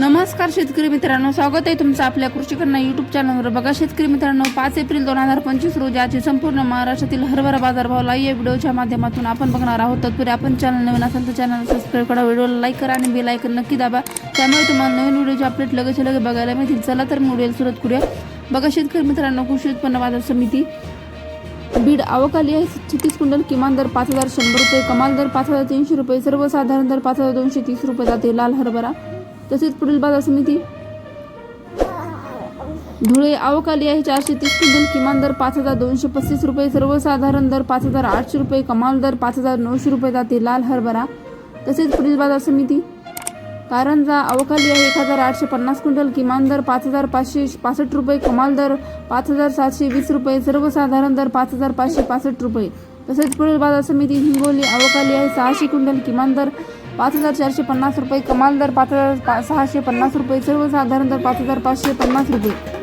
नमस्कार शेतकरी मित्रांनो स्वागत आहे तुमचं आपल्या कृषीकरणा युट्यूब चॅनलवर बघा शेतकरी मित्रांनो पाच एप्रिल दोन हजार पंचवीस रोजी आजचे संपूर्ण महाराष्ट्रातील हरभरा बाजारभाव या व्हिडिओच्या माध्यमातून आपण बघणार आहोत. तत्पूर्वी आपण चॅनल नवीन असेल तर चॅनल सबस्क्राईब करा व्हिडिओला लाईक करा आणि बेल आयकन नक्की दाबा. त्यामुळे तुम्हाला नवीन व्हिडिओचे अपडेट लगेच लगेच बघायला मिळतील. चला तर मी व्हिडिओला सुरुवात करूया. बघा शेतकरी मित्रांनो कृषी उत्पन्न बाजार समिती बीड आवकाली आहे. छत्तीस क्विंटल किमान दर पाच हजार शंभर रुपये कमाल दर पाच हजार तीनशे रुपये सर्वसाधारण दर पाच हजार दोनशे तीस रुपये जाते. लाल हरभरा तसेच पुढील बाजार समिती. धुळे अवकाली आहे चारशे तीस क्विंटल. किमान दर पाच हजार दोनशे पस्तीस रुपये. सर्वसाधारण दर पाच हजार आठशे रुपये. कमाल दर पाच हजार नऊशे रुपये. जाते लाल हरभरा. तसेच पुढील बाजार समिती. कारंजा अवकाली आहे एक हजार आठशे पन्नास क्विंटल. किमान दर पाच हजार पाचशे पासष्ट रुपये. कमाल दर पाच हजार सातशे वीस रुपये. सर्वसाधारण दर पाच हजार पाचशे पासष्ट रुपये. तसेच पुढील बाजार समिती हिंगोली अवकाली आहे सहाशे क्विंटल. किमान दर पाच हजार चारशे पन्नास रुपये कमाल दर पाच हजार पा- सहाशे पन्नास रुपये सर्वसाधारण दर पाच हजार पाचशे पन्नास रुपये.